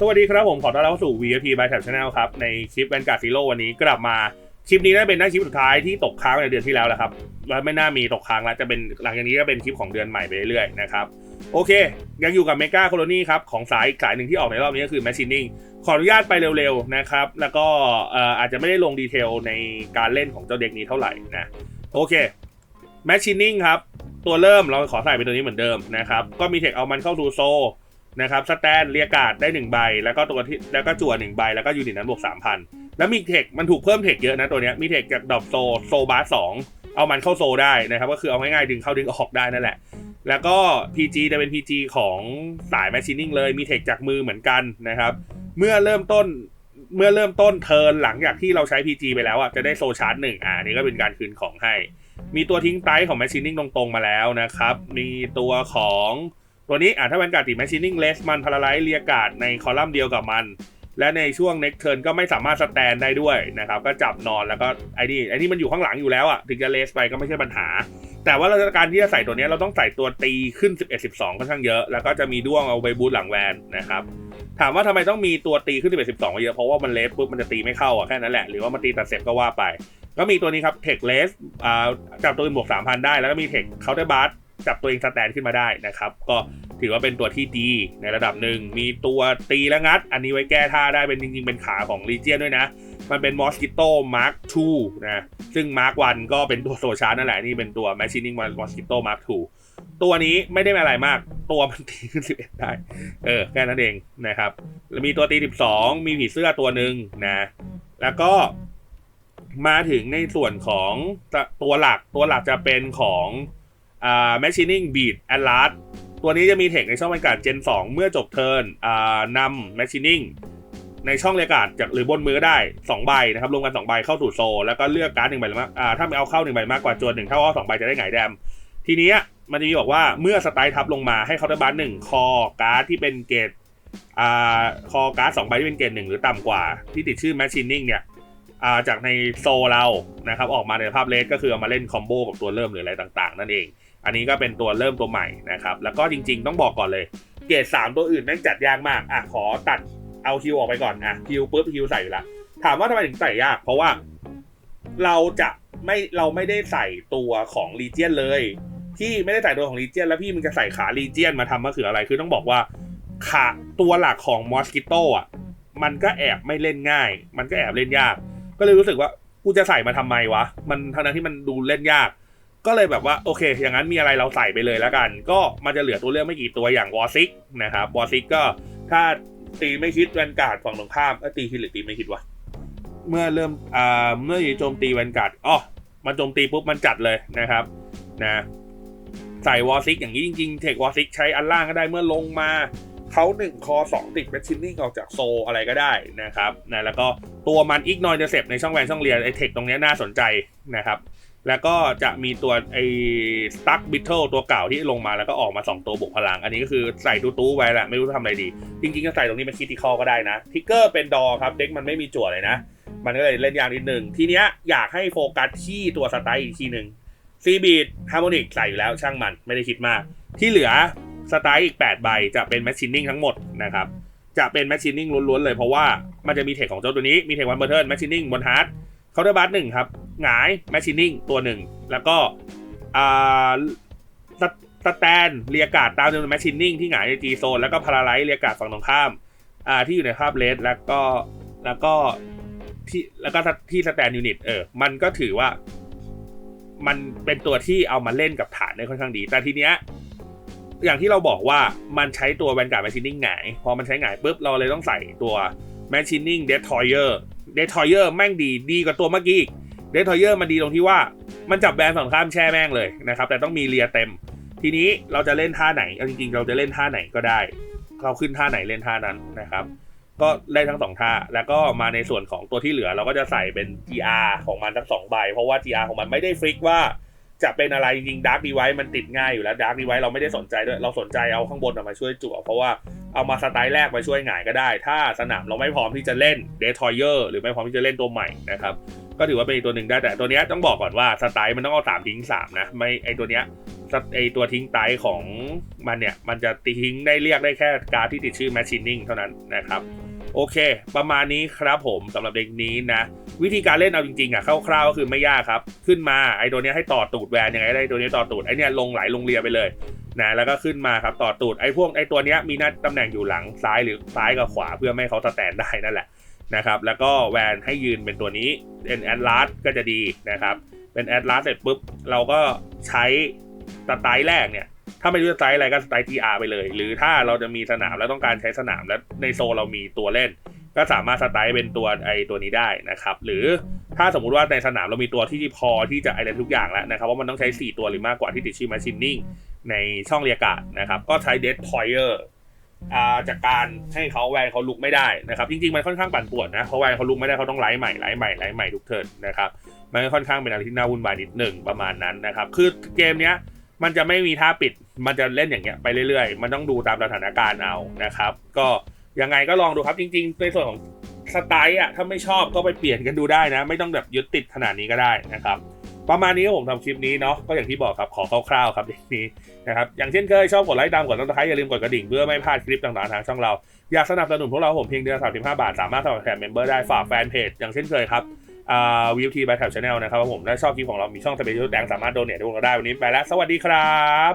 สวัสดีครับผม ขอต้อนรับเข้าสู่ VIP by Tab Channel ครับ ในคลิป Vanguard Zero วันนี้กลับมา คลิปนี้น่าเป็นหน้าคลิปสุดท้ายที่ตกค้างในเดือนที่แล้วแหละครับแล้วไม่น่ามีตกค้างแล้วจะเป็นหลังจากนี้ก็เป็นคลิปของเดือนใหม่ไปเรื่อยๆนะครับโอเค ยังอยู่กับเมกาโคโลนีครับ ของสายสายหนึ่งที่ออกในรอบนี้ก็คือ Machining ขออนุญาตไปเร็วๆนะครับ แล้วก็เอ่ออาจจะไม่ได้ลงดีเทลในการเล่นของเจ้าเด็กนี้เท่าไหร่นะโอเค Machining ครับตัวเริ่มเราขอใส่เป็นตัวนี้เหมือนเดิมนะครับก็มีเทคเอามันเข้าทูโซ นะครับสแตนเรียการ์ดได้1ใบแล้วก็ตัวที่แล้วก็จั่ว1ใบแล้วก็ยูนิตนั้นบวก3,000 แล้วมีเทคมันถูกเพิ่มเทคเยอะนะตัวเนี้ยมีเทคจากดอบโซโซบาร์สองเอามันเข้าโซได้นะครับก็คือเอาง่ายๆดึงเข้าดึงออกได้นั่นแหละ แล้วก็ PG จะเป็น PG ของสาย Machining เลยมีเทคจากมือเหมือนกันนะครับ เมื่อเริ่มต้นเมื่อเริ่มต้นเทิร์นหลังจากที่เราใช้ PG ไปแล้วอะจะได้โซชาร์จหนึ่งอ่านี่ก็เป็นการคืนของให้ มีตัวทิ้งไตของ Machining ตรงๆมาแล้วนะครับ มีตัวของ ตัวนี้อะถ้าเป็นการติ Machining Less มันพาราไลท์เรียกาดในคอลัมน์เดียวกับมัน และในช่วง next turn ก็ไม่สามารถสแตนได้ด้วยนะครับ ก็จับนอนแล้วก็ไอ้นี่ไอ้นี่มันอยู่ข้างหลังอยู่แล้วอะถึงจะเลสไปก็ไม่ใช่ปัญหา แต่ว่าเราการที่จะใส่ตัวนี้เราต้องใส่ตัวตีขึ้น 11 12ค่อนข้างเยอะ แล้วก็จะมีด้วงเอาไปบูทหลังแวนนะครับถามว่าทำไมต้องมีตัวตีขึ้น11 12เยอะเพราะว่ามันเลสปุ๊บมันจะตีไม่เข้าอะแค่นั้นแหละหรือว่ามันตีตัดเสร็จก็ว่าไป ก็มีตัวนี้ครับเทคเลสอ่าจับตัวเองบวก3,000ได้แล้วก็มีเทคเคาน์เตอร์บาร์ จับตัวเองสแตนขึ้นมาได้นะครับ ก็ถือว่าเป็นตัวที่ดีในระดับหนึ่ง มีตัวตีและงัด อันนี้ไว้แก้ท่าได้เป็นจริงๆ เป็นขาของลีเจียนด้วยนะ มันเป็นมอสกิโต้มาร์ค2นะ ซึ่งมาร์ค1ก็เป็นตัวโซชาร์นั่นแหละ นี่เป็นตัว Machining มอสกิโต้มาร์ค2ตัวนี้ไม่ได้อะไรมาก ตัวมันตีขึ้น11ได้ เออ แค่นั้นเองนะครับแล้วมีตัวตี12มีผีเสื้อตัวหนึ่งนะ แล้วก็มาถึงในส่วนของตัวหลักตัวหลักจะเป็นของ อ่า Machining Beat Alert ตัวนี้จะมีเทคในช่องบรรยากาศ Gen 2เมื่อจบเทิร์นอ่านำ Machining ในช่องเรียกการ์ดจากหรือบนมือได้2ใบนะครับรวมกัน2ใบเข้าสู่โซ แล้วก็เลือกการ์ดหนึ่งใบหรือมากอ่าถ้าไม่เอาเข้าหนึ่งใบมากกว่าจวนหนึ่งเท่าเอาสองใบจะได้หงแดม ทีนี้มันจะมีบอกว่าเมื่อสไตล์ทับลงมาให้เคาน์เตอร์บัสหนึ่งคอการ์ดที่เป็นเกรดอ่าคอการ์ดสองใบที่เป็นเกรดหนึ่งหรือต่ำกว่า ที่ติดชื่อ Machining เนี่ยอ่าจากในโซเรานะครับออกมาในภาพเลสก็คือเอามาเล่นคอมโบกับตัวเริ่มหรืออะไรต่างๆ นั่นเอง อันนี้ก็เป็นตัวเริ่มตัวใหม่นะครับ แล้วก็จริง ๆ ต้องบอกก่อนเลย เกรดสามตัวอื่นแม่งจัดยากมากอะขอตัดเอาฮิวออกไปก่อนอะฮิวปุ๊บฮิวใส่อยู่ละถามว่าทำไมถึงใส่ยาก เพราะว่าเราจะไม่เราไม่ได้ใส่ตัวของลีเจียนเลยพี่ไม่ได้ใส่ตัวของลีเจียนแล้วพี่มึงจะใส่ขาลีเจียนมาทำมะเขืออะไรคือต้องบอกว่าขาตัวหลักของมอสกิโตอะมันก็แอบไม่เล่นง่าย มันก็แอบเล่นยาก ก็เลยรู้สึกว่ากูจะใส่มาทำไมวะ มันทั้งนั้นที่มันดูเล่นยาก ก็เลยแบบว่าโอเค อย่างนั้นมีอะไรเราใส่ไปเลยแล้วกัน ก็มันจะเหลือตัวเลือกไม่กี่ตัวอย่างวอซิกนะครับวอซิกก็ถ้าตีไม่คิดแวนการ์ดฝั่งตรงข้ามเอ้ยตีคิดหรือตีไม่คิดวะเมื่อเริ่มอ่าเมื่อโจมตีแวนการ์ดอ๋อมันโจมตีปุ๊บมันจัดเลยนะครับนะใส่วอซิกอย่างนี้จริงๆเทควอซิกใช้อันล่างก็ได้เมื่อลงมาเขาหนึ่งคอสองติดแมชชินนิ่งออกจากโซอะไรก็ได้นะครับนะแล้วก็ตัวมันอีกนอยเดเซปในช่องแวนช่องเรียนไอเทคตรงนี้น่าสนใจนะครับ แล้วก็จะมีตัวไอ้สตั๊กบิทเทิลตัวเก่าที่ลงมาแล้วก็ออกมา 2 ตัวบุกพลัง อันนี้ก็คือใส่ตู้ๆไว้แหละไม่รู้ทำอะไรดี จริงๆก็ใส่ตรงนี้เป็นคิติคอก็ได้นะ ทิกเกอร์เป็นดอครับ เด็กมันไม่มีจั่วเลยนะ มันก็เลยเล่นยากนิดนึง ทีเนี้ยอยากให้โฟกัสที่ตัวสไตล์อีกทีหนึ่งซีบีดฮาร์โมนิกใส่อยู่แล้วช่างมันไม่ได้คิดมาก ที่เหลือสไตล์อีก 8 ใบจะเป็นแมชชีนนิ่งทั้งหมดนะครับจะเป็นแมชชีนนิ่งล้วนๆเลยเพราะว่ามันจะมีเทคของเจ้าตัวนี้มีเทควันเบอร์เทิร์นแมชชีนนิ่งบนฮาร์ดเคาน์เตอร์บัสหนึ่งครับ หงายแมชชีนิ่งตัวหนึ่ง แล้วก็อ่าสแตนเรียกาดตามจำนวนแมชชีนิ่งที่หงายในจีโซนแล้วก็พาราไลท์เรียกาดฝั่งตรงข้ามอ่าที่อยู่ในภาพเลสแล้วก็แล้วก็ที่แล้วก็ที่สแตนยูนิตเออ มันก็ถือว่า มันเป็นตัวที่เอามาเล่นกับฐานได้ค่อนข้างดี แต่ทีเนี้ยอย่างที่เราบอกว่ามันใช้ตัวแวนการ์ดแมชชีนิ่งหงาย พอมันใช้หงายปุ๊บเราเลยต้องใส่ตัวแมชชีนิ่งเดททอยเออร์เดททอยเออร์แม่งดีดีกว่าตัวเมื่อกี้อีก เดททอยเออร์มันดีตรงที่ว่ามันจับแบรนฝั่งข้ามแช่แม่งเลยนะครับ แต่ต้องมีเรียเต็ม ทีนี้เราจะเล่นท่าไหนเอาจริงๆ เราจะเล่นท่าไหนก็ได้เราขึ้นท่าไหนเล่นท่านั้นนะครับ ก็ได้ทั้งสองท่า แล้วก็มาในส่วนของตัวที่เหลือเราก็จะใส่เป็น GR ของมันทั้งสองใบ เพราะว่า GR ของมันไม่ได้ฟิกว่าจะเป็นอะไรจริงๆ Dark Device มันติดง่ายอยู่แล้ว Dark Device เราไม่ได้สนใจด้วยเราสนใจเอาข้างบนออกมาช่วยจั่วเพราะว่าเอามาสไตล์แรกมาช่วยหงายก็ได้ ถ้าสนามเราไม่พร้อมที่จะเล่น d e t o y e r หรือไม่พร้อมที่จะเล่นตัวใหม่นะครับ ก็ถือว่าเป็นอีกตัวหนึ่งได้แต่ตัวเนี้ยต้องบอกก่อนว่าสไตล์มันต้องเอาสามทิ้งสามนะไม่ไอตัวเนี้ยไอตัวทิ้งไตของมันเนี่ย มันจะทิ้งได้เรียกได้แค่การ์ดที่ติดชื่อ machining เท่านั้นนะครับ โอเค ประมาณนี้ครับผมสำหรับเด็กนี้นะ วิธีการเล่นเอาจริงๆอะคร่าวๆก็คือไม่ยากครับ ขึ้นมาไอตัวนี้ให้ต่อตูดแวนยังไงได้ตัวนี้ต่อตูดไอเนี้ยลงไหลลงเรียไปเลยนะแล้วก็ขึ้นมาครับต่อตูดไอพวกไอตัวเนี้ยมีหน้าตำแหน่งอยู่หลังซ้ายหรือซ้ายกับขวาเพื่อไม่ให้เขาสแตนได้นั่นแหละ นะครับแล้วก็แวนให้ยืนเป็นตัวนี้เป็นแอดลาสก็จะดีนะครับเป็นแอดลาสเสร็จปุ๊บเราก็ใช้สไตล์แรกเนี่ยถ้าไม่รู้สไตล์อะไรก็สไตล์ TR ไปเลย หรือถ้าเราจะมีสนามแล้วต้องการใช้สนามแล้วในโซเรามีตัวเล่น ก็สามารถสไตล์เป็นตัวไอตัวนี้ได้นะครับหรือถ้าสมมุติว่าในสนามเรามีตัวที่พอที่จะอะไรทุกอย่างแล้วนะครับว่ามันต้องใช้ 4 ตัวหรือมากกว่าที่ติดชื่อ Machining ในช่องเรียกการ์ดนะครับก็ใช้ Dead Toyer อ่า จากการให้เขาแวนเขาลุกไม่ได้นะครับจริงๆมันค่อนข้างปั่นป่วนนะเพราะแวนเขาลุกไม่ได้เขาต้องไลฟ์ใหม่ไลฟ์ใหม่ไลฟ์ใหม่ทุกเทิร์นนะครับมันค่อนข้างเป็นอะไรที่น่าวุ่นวายนิดหนึ่งประมาณนั้นนะครับคือเกมเนี้ยมันจะไม่มีท่าปิด มันจะเล่นอย่างเงี้ยไปเรื่อยๆ มันต้องดูตามสถานการณ์เอานะครับ ก็ยังไงก็ลองดูครับจริง ๆ ในส่วนของสไตล์อะถ้าไม่ชอบก็ไปเปลี่ยนกันดูได้นะ ไม่ต้องแบบยึดติดขนาดนี้ก็ได้นะครับ ประมาณนี้ผมทำคลิปนี้เนาะก็อย่างที่บอกครับขอคร่าวๆครับนี้นะครับอย่างเช่นเคยชอบกดไลค์ตามกดติดตามอย่าลืมกดกระดิ่งเพื่อไม่พลาดคลิปต่างๆทางช่องเรา อยากสนับสนุนพวกเราผมเพียงเดือนสามสิบห้าบาท สามารถสมัครแทนเมมเบอร์ได้ฝากแฟนเพจอย่างเช่นเคยครับอ่าวิวทีบายแถวชาแนลนะครับผมถ้าชอบคลิปของเรามีช่องสเปเชียลแดงสามารถโดเนทให้พวกเราได้วันนี้ไปแล้ว สวัสดีครับ